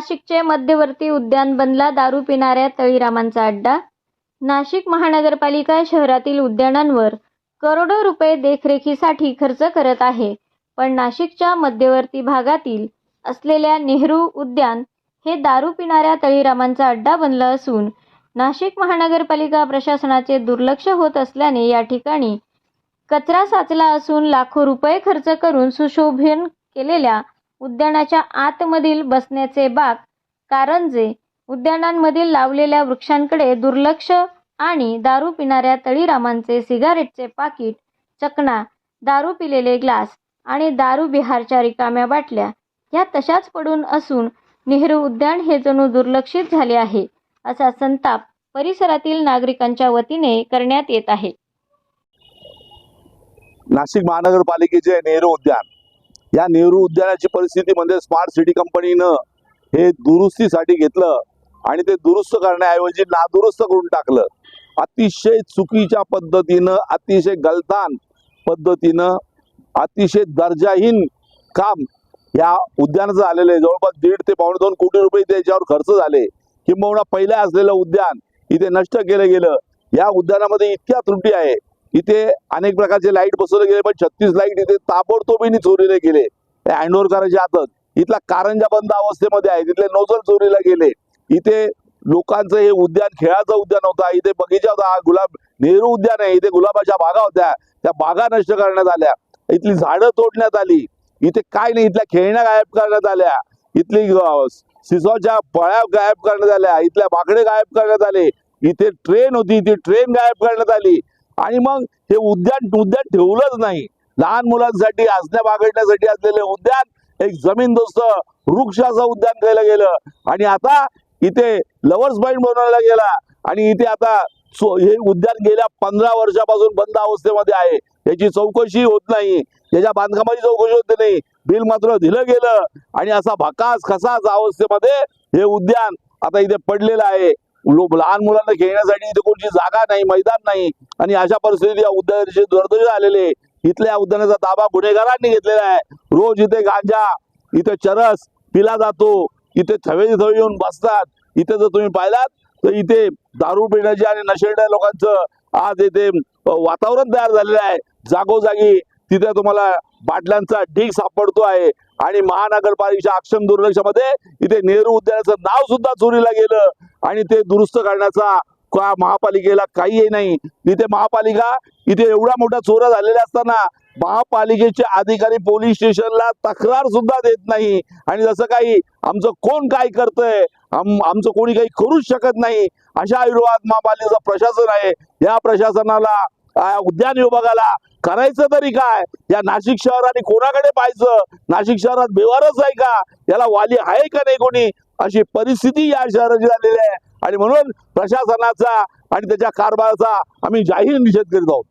नाशिकचे मध्यवर्ती उद्यान बनला दारू पिणाऱ्या तळीरामांचा अड्डा. नाशिक महानगरपालिका शहरातील उद्यानांवर करोडो रुपये देखरेखीसाठी खर्च करत आहे. पण नाशिकच्या मध्यवर्ती भागातील असलेल्या नेहरू उद्यान हे दारू पिणाऱ्या तळीरामांचा अड्डा बनलं असून नाशिक महानगरपालिका प्रशासनाचे दुर्लक्ष होत असल्याने या ठिकाणी कचरा साचला असून लाखो रुपये खर्च करून सुशोभन केलेल्या उद्यानाच्या आतमधील बसण्याचे बाग कारंजे उद्यानांमधील लावलेल्या वृक्षांकडे दुर्लक्ष आणि दारू पिणाऱ्या तळीरामांचे सिगारेटचे पाकिट चकना दारू पिलेले ग्लास आणि दारू बिहारच्या रिकाम्या बाटल्या या तशाच पडून असून नेहरू उद्यान हे जणू दुर्लक्षित झाले आहे असा संताप परिसरातील नागरिकांच्या वतीने करण्यात येत आहे. नाशिक महानगरपालिकेचे नेहरू उद्यान. या नेहरू उद्यानाची परिस्थिती म्हणजे स्मार्ट सिटी कंपनीनं हे दुरुस्तीसाठी घेतलं आणि ते दुरुस्त करण्याऐवजी नादुरुस्त करून टाकलं. अतिशय चुकीच्या पद्धतीनं अतिशय गलतान पद्धतीनं अतिशय दर्जाहीन काम या उद्यानाचं झालेलं आहे. जवळपास दीड ते पावणे दोन कोटी रुपये त्याच्यावर खर्च झाले. किंबहुना पहिल्या असलेलं उद्यान इथे नष्ट केलं गेलं. या उद्यानामध्ये इतक्या त्रुटी आहे. इथे अनेक प्रकारचे लाइट बसवले गेले पण छत्तीस लाइट इथे ताबडतोबीने चोरीला गेले. ते हँडओव्हर करायच्या आतच इथला कारंजा बंद अवस्थेमध्ये आहे. तिथले नोजल चोरीला गेले. इथे लोकांचं हे उद्यान खेळाचं उद्यान होता. इथे बगीचा होता. गुलाब नेहरू उद्यान आहे. इथे गुलाबाच्या बागा होत्या. त्या बागा नष्ट करण्यात आल्या. इथली झाडं तोडण्यात आली. इथे काय नाही. इथल्या खेळण्या गायब करण्यात आल्या. इथली अं, सिसोच्या पळ्या गायब करण्यात आल्या. इथल्या बाकडे गायब करण्यात आले. इथे ट्रेन होती. ती ट्रेन गायब करण्यात आली. आणि मग हे उद्यान उद्यान ठेवलंच नाही. लहान मुलांसाठी हसण्या बागडण्यासाठी असलेले उद्यान एक जमीन दोस्त वृक्ष असं उद्यान केलं गेलं. आणि आता इथे लवर्स पॉईंट बनवला गेला. आणि इथे आता हे उद्यान गेल्या पंधरा वर्षापासून बंद अवस्थेमध्ये आहे. याची चौकशी होत नाही. त्याच्या बांधकामाची चौकशी होत नाही. बिल मात्र दिलं गेलं. आणि असा भकास खसास अवस्थेमध्ये हे उद्यान आता इथे पडलेलं आहे. लहान मुलांना खेळण्यासाठी इथे कोणची जागा नाही मैदान नाही. आणि अशा परिस्थितीत या उद्यानाचे दुर्दैव आलेले इथल्या उद्यानाचा ताबा गुन्हेगारांनी घेतलेला आहे. रोज इथे गांजा इथे चरस पिला जातो. इथे थवेची थवे येऊन बसतात. इथे जर तुम्ही पाहिलात तर इथे दारू पिण्याचे आणि नशेड्या लोकांचं आज इथे वातावरण तयार झालेलं आहे. जागोजागी तिथे तुम्हाला बाटल्यांचा ढीग सापडतो आहे. आणि महानगरपालिकेच्या अक्षम दुर्लक्षामध्ये इथे नेहरू उद्यानाचं नाव सुद्धा चोरीला गेलं. आणि ते दुरुस्त करण्याचा का महापालिकेला काहीही नाही. इथे महापालिका इथे एवढा मोठा चोरा झालेला असताना महापालिकेचे अधिकारी पोलीस स्टेशनला तक्रार सुद्धा देत नाही. आणि जसं काही आमचं कोण काय करतंय आमचं कोणी काही करूच शकत नाही अशा विरोधात महापालिकेचं प्रशासन आहे. या प्रशासनाला उद्यान विभागाला करायचं तरी काय? या नाशिक शहराने कोणाकडे पाहायचं? नाशिक शहरात बेवारच आहे का? याला वाली आहे का नाही कोणी? अशी परिस्थिती या शहराची झालेली आहे. आणि म्हणून प्रशासनाचा आणि त्याच्या कारभाराचा आम्ही जाहीर निषेध करीत आहोत.